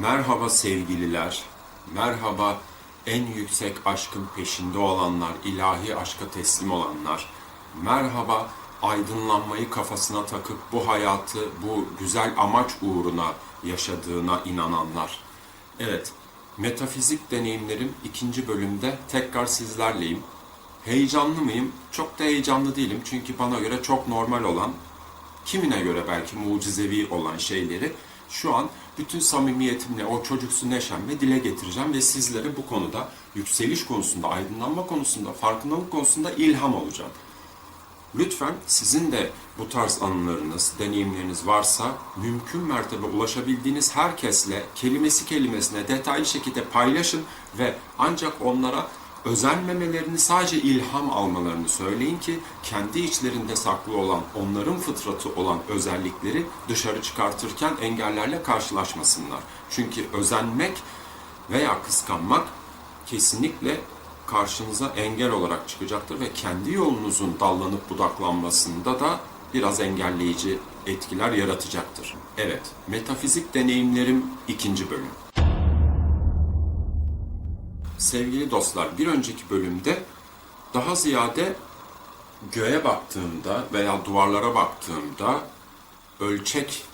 Merhaba sevgililer, merhaba en yüksek aşkın peşinde olanlar, ilahi aşka teslim olanlar, merhaba aydınlanmayı kafasına takıp bu hayatı bu güzel amaç uğruna yaşadığına inananlar. Evet, metafizik deneyimlerim ikinci bölümde tekrar sizlerleyim. Heyecanlı mıyım? Çok da heyecanlı değilim çünkü bana göre çok normal olan kimine göre belki mucizevi olan şeyleri şu an bütün samimiyetimle o çocuksu neşemle dile getireceğim ve sizlere bu konuda yükseliş konusunda, aydınlanma konusunda, farkındalık konusunda ilham olacağım. Lütfen sizin de bu tarz anılarınız, deneyimleriniz varsa mümkün mertebe ulaşabildiğiniz herkesle kelimesi kelimesine detaylı şekilde paylaşın ve ancak onlara özenmemelerini sadece ilham almalarını söyleyin ki kendi içlerinde saklı olan, onların fıtratı olan özellikleri dışarı çıkartırken engellerle karşılaşmasınlar. Çünkü özenmek veya kıskanmak kesinlikle karşınıza engel olarak çıkacaktır ve kendi yolunuzun dallanıp budaklanmasında da biraz engelleyici etkiler yaratacaktır. Evet, metafizik deneyimlerim ikinci bölüm. Sevgili dostlar, bir önceki bölümde daha ziyade göğe baktığımda veya duvarlara baktığımda ölçek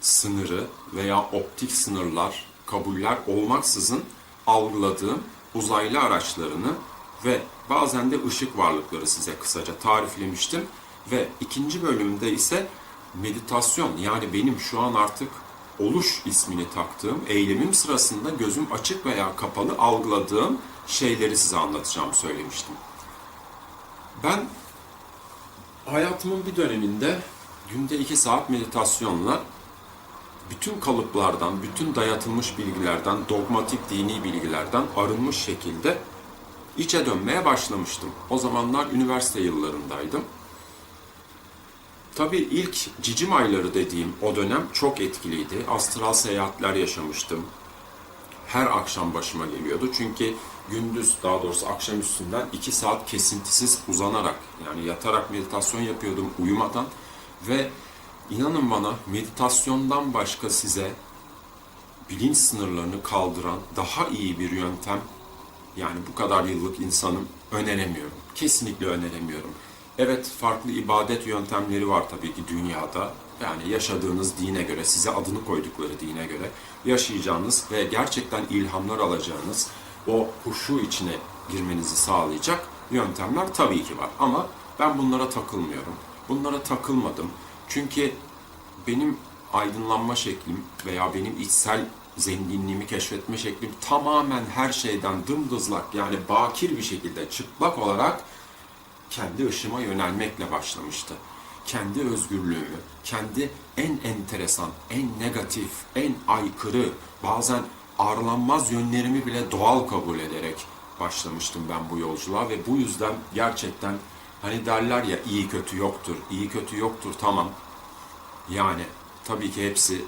sınırı veya optik sınırlar, kabuller olmaksızın algıladığım uzaylı araçlarını ve bazen de ışık varlıkları size kısaca tariflemiştim. Ve ikinci bölümde ise meditasyon yani benim şu an artık oluş ismini taktığım eylemim sırasında gözüm açık veya kapalı algıladığım şeyleri size anlatacağım söylemiştim. Ben hayatımın bir döneminde günde iki saat meditasyonla bütün kalıplardan, bütün dayatılmış bilgilerden, dogmatik dini bilgilerden arınmış şekilde içe dönmeye başlamıştım. O zamanlar üniversite yıllarındaydım. Tabii ilk cicim ayları dediğim o dönem çok etkiliydi. Astral seyahatler yaşamıştım. Her akşam başıma geliyordu. Çünkü gündüz daha doğrusu akşam üstünden iki saat kesintisiz uzanarak yani yatarak meditasyon yapıyordum uyumadan ve inanın bana meditasyondan başka size bilinç sınırlarını kaldıran daha iyi bir yöntem yani bu kadar yıllık insanım öneremiyorum. Kesinlikle öneremiyorum. Evet farklı ibadet yöntemleri var tabii ki dünyada. Yani yaşadığınız dine göre, size adını koydukları dine göre yaşayacağınız ve gerçekten ilhamlar alacağınız o huşu içine girmenizi sağlayacak yöntemler tabii ki var. Ama ben bunlara takılmıyorum. Bunlara takılmadım. Çünkü benim aydınlanma şeklim veya benim içsel zenginliğimi keşfetme şeklim tamamen her şeyden dımdızlak yani bakir bir şekilde çıplak olarak kendi ışıma yönelmekle başlamıştı. Kendi özgürlüğümü, kendi en enteresan, en negatif, en aykırı, bazen ağırlanmaz yönlerimi bile doğal kabul ederek başlamıştım ben bu yolculuğa ve bu yüzden gerçekten hani derler ya iyi kötü yoktur, iyi kötü yoktur tamam. Yani tabii ki hepsi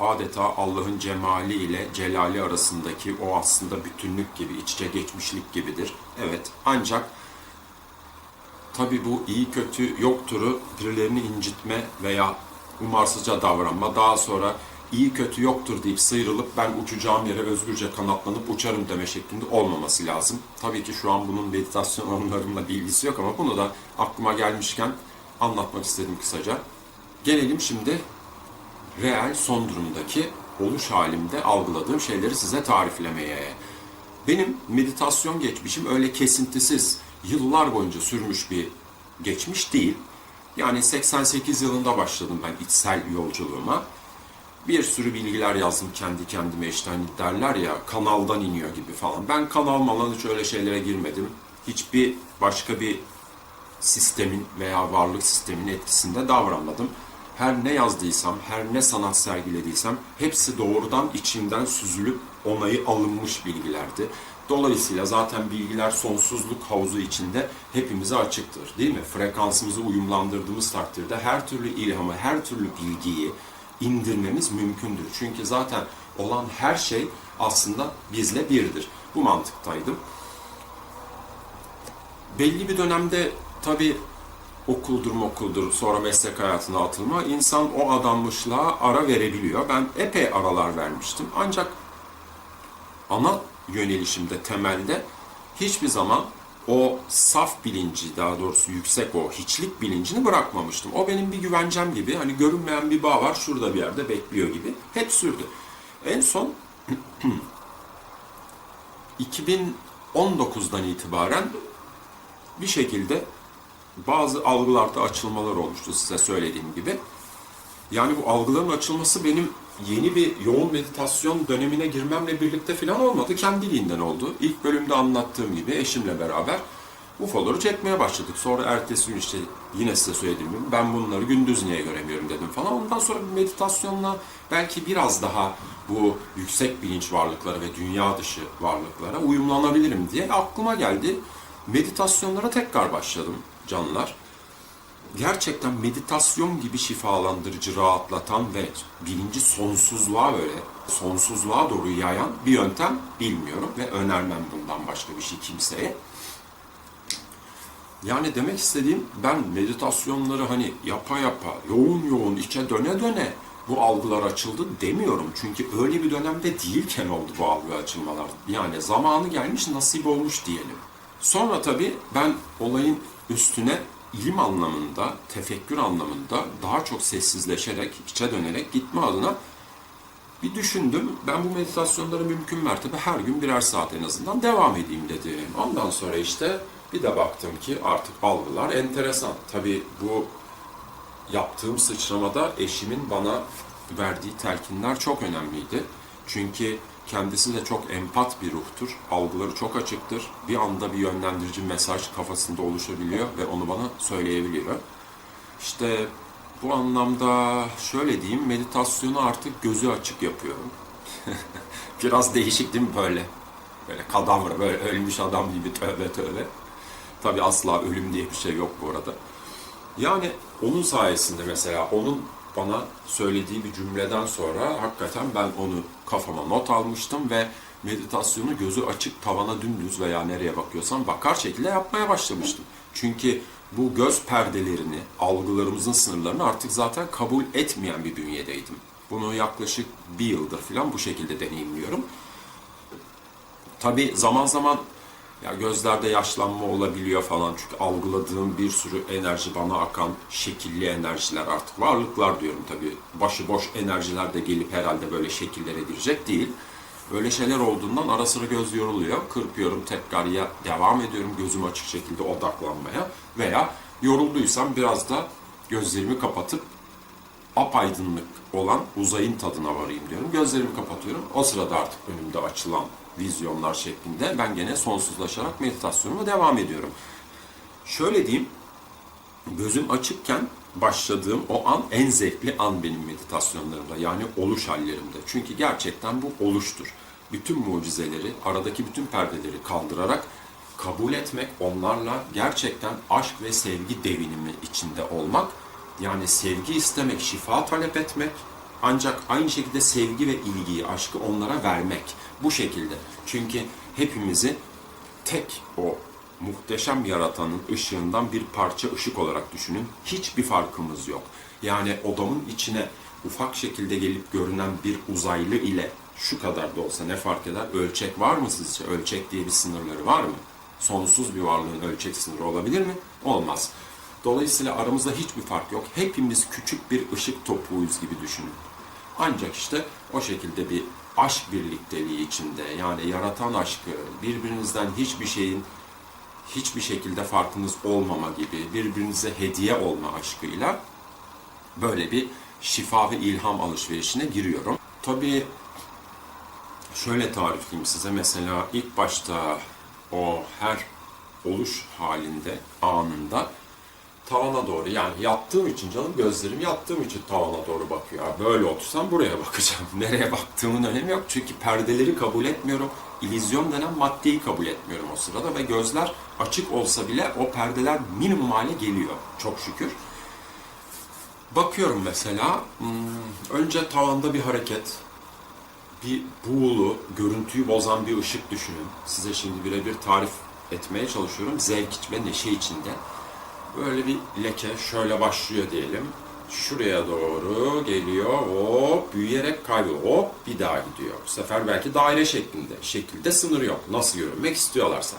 adeta Allah'ın cemali ile celali arasındaki o aslında bütünlük gibi, iç içe geçmişlik gibidir. Evet ancak Tabi bu iyi kötü yokturu birilerini incitme veya umarsızca davranma daha sonra iyi kötü yoktur deyip sıyrılıp ben uçacağım yere özgürce kanatlanıp uçarım deme şeklinde olmaması lazım. Tabii ki şu an bunun meditasyon anılarımla bir ilgisi yok ama bunu da aklıma gelmişken anlatmak istedim kısaca. Gelelim şimdi reel son durumdaki oluş halimde algıladığım şeyleri size tariflemeye. Benim meditasyon geçmişim öyle kesintisiz, yıllar boyunca sürmüş bir geçmiş değil. Yani 88 yılında başladım ben içsel yolculuğuma. Bir sürü bilgiler yazdım kendi kendime işte hani derler ya kanaldan iniyor gibi falan. Ben kanal malan hiç öyle şeylere girmedim. Hiçbir başka bir sistemin veya varlık sistemin etkisinde davranmadım. Her ne yazdıysam, her ne sanat sergilediysem hepsi doğrudan içimden süzülüp onayı alınmış bilgilerdi. Dolayısıyla zaten bilgiler sonsuzluk havuzu içinde hepimize açıktır değil mi? Frekansımızı uyumlandırdığımız takdirde her türlü ilhamı, her türlü bilgiyi indirmemiz mümkündür. Çünkü zaten olan her şey aslında bizle birdir. Bu mantıktaydım. Belli bir dönemde tabii okuldur okuldur sonra meslek hayatına atılma insan o adanmışlığa ara verebiliyor. Ben epey aralar vermiştim. Ancak ana yönelişimde temelde hiçbir zaman o saf bilinci daha doğrusu yüksek o hiçlik bilincini bırakmamıştım. O benim bir güvencem gibi hani görünmeyen bir bağ var şurada bir yerde bekliyor gibi hep sürdü. En son 2019'dan itibaren bir şekilde bazı algılarda açılmalar olmuştu size söylediğim gibi. Yani bu algıların açılması benim yeni bir yoğun meditasyon dönemine girmemle birlikte falan olmadı. Kendiliğinden oldu. İlk bölümde anlattığım gibi eşimle beraber UFO'ları çekmeye başladık. Sonra ertesi gün işte yine size söylediğim gibi ben bunları gündüz niye göremiyorum dedim falan. Ondan sonra meditasyonla belki biraz daha bu yüksek bilinç varlıklara ve dünya dışı varlıklara uyumlanabilirim diye aklıma geldi. Meditasyonlara tekrar başladım canlılar gerçekten meditasyon gibi şifalandırıcı, rahatlatan ve bilinci sonsuzluğa böyle sonsuzluğa doğru yayan bir yöntem bilmiyorum ve önermem bundan başka bir şey kimseye. Yani demek istediğim ben meditasyonları hani yapa yapa, yoğun yoğun içe döne döne bu algılar açıldı demiyorum. Çünkü öyle bir dönemde değilken oldu bu algı açılmalar. Yani zamanı gelmiş, nasip olmuş diyelim. Sonra tabii ben olayın üstüne ilim anlamında, tefekkür anlamında daha çok sessizleşerek, içe dönerek gitme adına bir düşündüm. Ben bu meditasyonları mümkün mertebe her gün birer saat en azından devam edeyim dedim. Ondan sonra işte bir de baktım ki artık algılar enteresan. Tabii bu yaptığım sıçramada eşimin bana verdiği telkinler çok önemliydi. Çünkü kendisi de çok empat bir ruhtur. Algıları çok açıktır. Bir anda bir yönlendirici mesaj kafasında oluşabiliyor ve onu bana söyleyebiliyor. İşte bu anlamda şöyle diyeyim, meditasyonu artık gözü açık yapıyorum. Biraz değişik değil mi böyle? Böyle kadavra, böyle ölmüş adam gibi tövbe tövbe. Tabi asla ölüm diye bir şey yok bu arada. Yani onun sayesinde mesela onun bana söylediği bir cümleden sonra hakikaten ben onu kafama not almıştım ve meditasyonu gözü açık tavana dümdüz veya nereye bakıyorsam bakar şekilde yapmaya başlamıştım. Çünkü bu göz perdelerini, algılarımızın sınırlarını artık zaten kabul etmeyen bir bünyedeydim. Bunu yaklaşık bir yıldır falan bu şekilde deneyimliyorum. Tabi zaman zaman ya gözlerde yaşlanma olabiliyor falan çünkü algıladığım bir sürü enerji bana akan şekilli enerjiler artık varlıklar diyorum tabii. Başıboş enerjiler de gelip herhalde böyle şekillere girecek değil. Böyle şeyler olduğundan ara sıra göz yoruluyor. Kırpıyorum tekrar ya devam ediyorum gözüm açık şekilde odaklanmaya veya yorulduysam biraz da gözlerimi kapatıp apaydınlık olan uzayın tadına varayım diyorum. Gözlerimi kapatıyorum. O sırada artık önümde açılan vizyonlar şeklinde ben gene sonsuzlaşarak meditasyonuma devam ediyorum. Şöyle diyeyim, gözüm açıkken başladığım o an en zevkli an benim meditasyonlarımda yani oluş hallerimde. Çünkü gerçekten bu oluştur. Bütün mucizeleri, aradaki bütün perdeleri kaldırarak kabul etmek, onlarla gerçekten aşk ve sevgi devinimi içinde olmak, yani sevgi istemek, şifa talep etmek, ancak aynı şekilde sevgi ve ilgiyi, aşkı onlara vermek. Bu şekilde. Çünkü hepimizi tek o muhteşem yaratanın ışığından bir parça ışık olarak düşünün. Hiçbir farkımız yok. Yani odamın içine ufak şekilde gelip görünen bir uzaylı ile şu kadar da olsa ne fark eder? Ölçek var mı sizce? Ölçek diye bir sınırları var mı? Sonsuz bir varlığın ölçek sınırı olabilir mi? Olmaz. Dolayısıyla aramızda hiçbir fark yok. Hepimiz küçük bir ışık topuğuyuz gibi düşünün. Ancak işte o şekilde bir aşk birlikteliği içinde yani yaratan aşkı, birbirinizden hiçbir şeyin hiçbir şekilde farkınız olmama gibi birbirinize hediye olma aşkıyla böyle bir şifa ve ilham alışverişine giriyorum. Tabii şöyle tarifleyeyim size mesela ilk başta o her oluş halinde anında tavana doğru yani yattığım için canım gözlerim yattığım için tavana doğru bakıyor. Böyle otursam buraya bakacağım. Nereye baktığımın önemi yok. Çünkü perdeleri kabul etmiyorum. İllüzyon denen maddeyi kabul etmiyorum o sırada ve gözler açık olsa bile o perdeler minimum hale geliyor. Çok şükür. Bakıyorum mesela, hmm, önce tavanda bir hareket, bir buğulu, görüntüyü bozan bir ışık düşünün. Size şimdi birebir tarif etmeye çalışıyorum. Zevk ve neşe içinde Böyle bir leke şöyle başlıyor diyelim. Şuraya doğru geliyor, hop büyüyerek kayboluyor, hop bir daha gidiyor. Bu sefer belki daire şeklinde, şekilde sınır yok. Nasıl görünmek istiyorlarsa.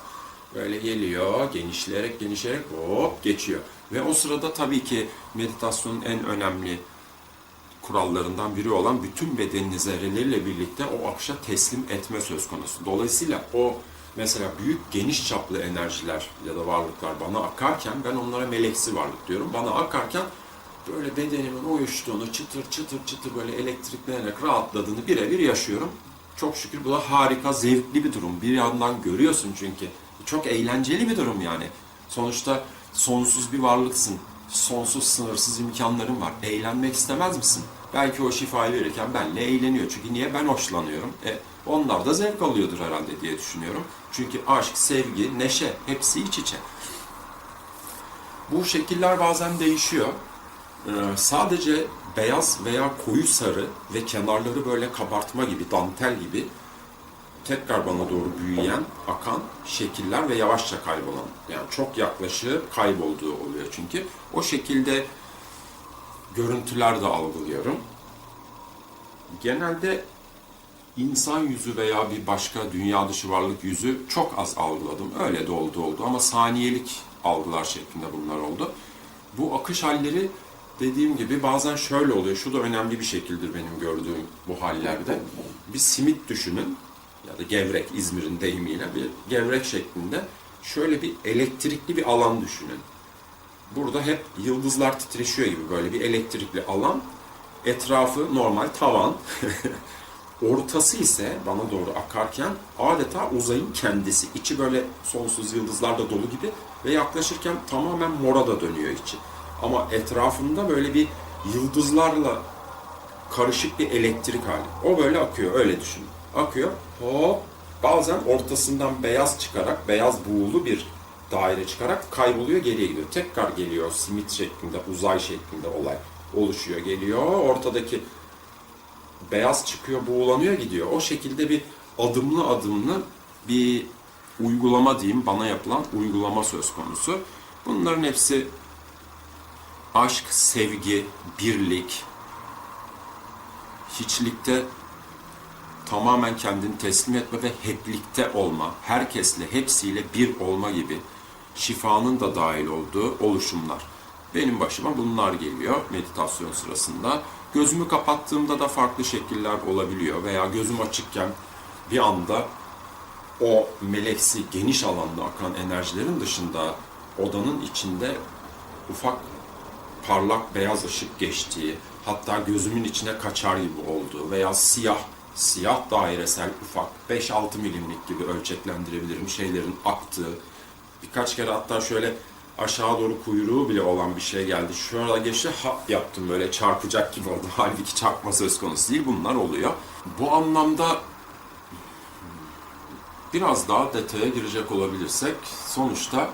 Böyle geliyor, genişleyerek genişleyerek hop geçiyor. Ve o sırada tabii ki meditasyonun en önemli kurallarından biri olan bütün bedenini zerreleriyle birlikte o akışa teslim etme söz konusu. Dolayısıyla o mesela büyük geniş çaplı enerjiler ya da varlıklar bana akarken ben onlara meleksi varlık diyorum. Bana akarken böyle bedenimin uyuştuğunu çıtır çıtır çıtır böyle elektriklenerek rahatladığını birebir yaşıyorum. Çok şükür bu da harika, zevkli bir durum. Bir yandan görüyorsun çünkü. Çok eğlenceli bir durum yani. Sonuçta sonsuz bir varlıksın. Sonsuz sınırsız imkanların var. Eğlenmek istemez misin? Belki o şifayı verirken benle eğleniyor. Çünkü niye? Ben hoşlanıyorum. E, onlar da zevk alıyordur herhalde diye düşünüyorum. Çünkü aşk, sevgi, neşe hepsi iç içe. Bu şekiller bazen değişiyor. Ee, sadece beyaz veya koyu sarı ve kenarları böyle kabartma gibi, dantel gibi tekrar bana doğru büyüyen, akan şekiller ve yavaşça kaybolan. Yani çok yaklaşık kaybolduğu oluyor çünkü. O şekilde görüntüler de algılıyorum. Genelde insan yüzü veya bir başka dünya dışı varlık yüzü çok az algıladım. Öyle de oldu oldu ama saniyelik algılar şeklinde bunlar oldu. Bu akış halleri dediğim gibi bazen şöyle oluyor. Şu da önemli bir şekildir benim gördüğüm bu hallerde. Bir simit düşünün ya da gevrek İzmir'in deyimiyle bir gevrek şeklinde şöyle bir elektrikli bir alan düşünün. Burada hep yıldızlar titreşiyor gibi böyle bir elektrikli alan. Etrafı normal tavan. Ortası ise bana doğru akarken adeta uzayın kendisi. İçi böyle sonsuz yıldızlarla dolu gibi ve yaklaşırken tamamen mora da dönüyor içi. Ama etrafında böyle bir yıldızlarla karışık bir elektrik hali. O böyle akıyor, öyle düşünün. Akıyor, hop, bazen ortasından beyaz çıkarak, beyaz buğulu bir daire çıkarak kayboluyor, geriye gidiyor. Tekrar geliyor, simit şeklinde, uzay şeklinde olay oluşuyor, geliyor. Ortadaki beyaz çıkıyor, buğulanıyor, gidiyor. O şekilde bir adımlı adımlı bir uygulama diyeyim, bana yapılan uygulama söz konusu. Bunların hepsi aşk, sevgi, birlik, hiçlikte tamamen kendini teslim etme ve heplikte olma, herkesle, hepsiyle bir olma gibi şifanın da dahil olduğu oluşumlar. Benim başıma bunlar geliyor meditasyon sırasında. Gözümü kapattığımda da farklı şekiller olabiliyor veya gözüm açıkken bir anda o meleksi geniş alanda akan enerjilerin dışında odanın içinde ufak parlak beyaz ışık geçtiği, hatta gözümün içine kaçar gibi olduğu veya siyah, siyah dairesel ufak 5-6 milimlik gibi ölçeklendirebilirim şeylerin aktığı, birkaç kere hatta şöyle aşağı doğru kuyruğu bile olan bir şey geldi. Şurada geçti hap yaptım böyle çarpacak gibi oldu. Halbuki çarpma söz konusu değil bunlar oluyor. Bu anlamda biraz daha detaya girecek olabilirsek sonuçta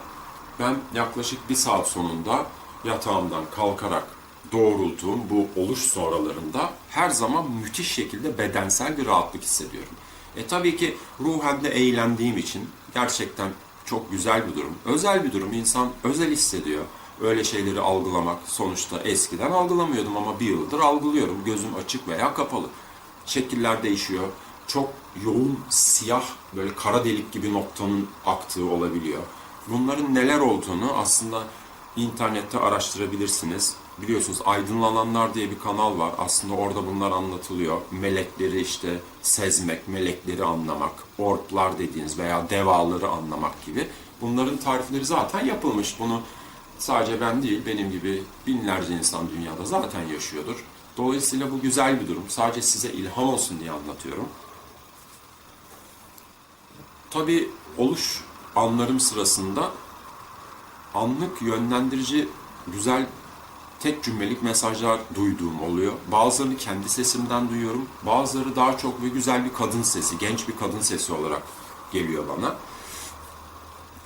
ben yaklaşık bir saat sonunda yatağımdan kalkarak doğrulduğum bu oluş sonralarında her zaman müthiş şekilde bedensel bir rahatlık hissediyorum. E tabii ki ruhen de eğlendiğim için gerçekten çok güzel bir durum. Özel bir durum. İnsan özel hissediyor. Öyle şeyleri algılamak sonuçta eskiden algılamıyordum ama bir yıldır algılıyorum. Gözüm açık veya kapalı. Şekiller değişiyor. Çok yoğun siyah böyle kara delik gibi noktanın aktığı olabiliyor. Bunların neler olduğunu aslında internette araştırabilirsiniz. Biliyorsunuz Aydınlananlar diye bir kanal var. Aslında orada bunlar anlatılıyor. Melekleri işte sezmek, melekleri anlamak, orklar dediğiniz veya devaları anlamak gibi. Bunların tarifleri zaten yapılmış. Bunu sadece ben değil, benim gibi binlerce insan dünyada zaten yaşıyordur. Dolayısıyla bu güzel bir durum. Sadece size ilham olsun diye anlatıyorum. Tabii oluş anlarım sırasında anlık yönlendirici güzel tek cümlelik mesajlar duyduğum oluyor. Bazılarını kendi sesimden duyuyorum. Bazıları daha çok ve güzel bir kadın sesi, genç bir kadın sesi olarak geliyor bana.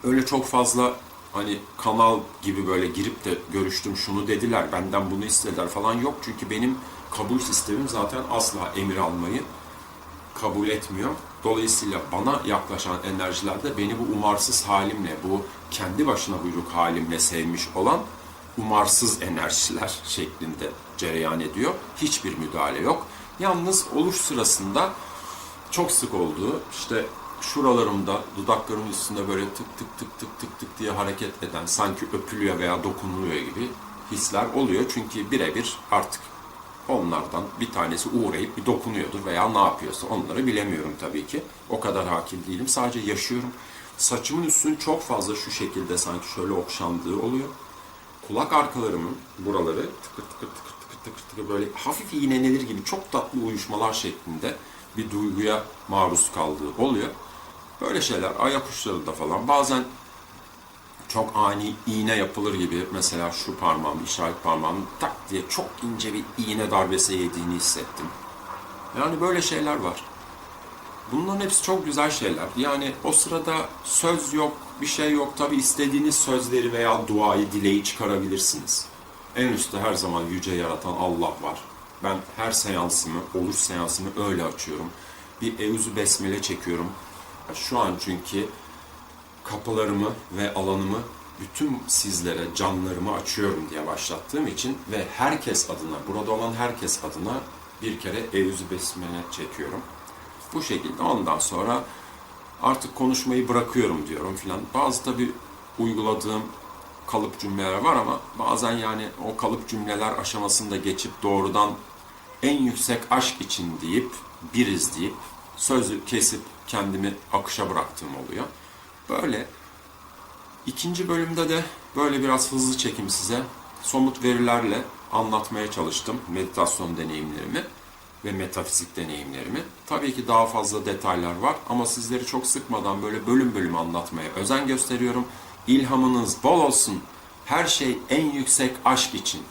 Öyle çok fazla hani kanal gibi böyle girip de görüştüm şunu dediler, benden bunu istediler falan yok. Çünkü benim kabul sistemim zaten asla emir almayı kabul etmiyor. Dolayısıyla bana yaklaşan enerjiler de beni bu umarsız halimle, bu kendi başına buyruk halimle sevmiş olan umarsız enerjiler şeklinde cereyan ediyor. Hiçbir müdahale yok. Yalnız oluş sırasında çok sık olduğu işte şuralarımda dudaklarımın üstünde böyle tık tık tık tık tık tık diye hareket eden sanki öpülüyor veya dokunuluyor gibi hisler oluyor. Çünkü birebir artık onlardan bir tanesi uğrayıp bir dokunuyordur veya ne yapıyorsa onları bilemiyorum tabii ki. O kadar hakim değilim. Sadece yaşıyorum. Saçımın üstünün çok fazla şu şekilde sanki şöyle okşandığı oluyor. Kulak arkalarımın buraları tıkır tıkır tıkır tıkır tıkır tıkır böyle hafif iğnelenir gibi çok tatlı uyuşmalar şeklinde bir duyguya maruz kaldığı oluyor. Böyle şeyler ayak uçlarında falan bazen çok ani iğne yapılır gibi mesela şu parmağım, işaret parmağım tak diye çok ince bir iğne darbesi yediğini hissettim. Yani böyle şeyler var. Bunların hepsi çok güzel şeyler. Yani o sırada söz yok, bir şey yok. Tabi istediğiniz sözleri veya duayı, dileği çıkarabilirsiniz. En üstte her zaman yüce yaratan Allah var. Ben her seansımı, olur seansımı öyle açıyorum. Bir evzü besmele çekiyorum. Şu an çünkü kapılarımı ve alanımı bütün sizlere, canlarımı açıyorum diye başlattığım için ve herkes adına, burada olan herkes adına bir kere evzü besmele çekiyorum. Bu şekilde ondan sonra artık konuşmayı bırakıyorum diyorum filan. Bazı tabi uyguladığım kalıp cümleler var ama bazen yani o kalıp cümleler aşamasında geçip doğrudan en yüksek aşk için deyip biriz deyip sözü kesip kendimi akışa bıraktığım oluyor. Böyle ikinci bölümde de böyle biraz hızlı çekim size somut verilerle anlatmaya çalıştım meditasyon deneyimlerimi ve metafizik deneyimlerimi. Tabii ki daha fazla detaylar var ama sizleri çok sıkmadan böyle bölüm bölüm anlatmaya özen gösteriyorum. İlhamınız bol olsun. Her şey en yüksek aşk için.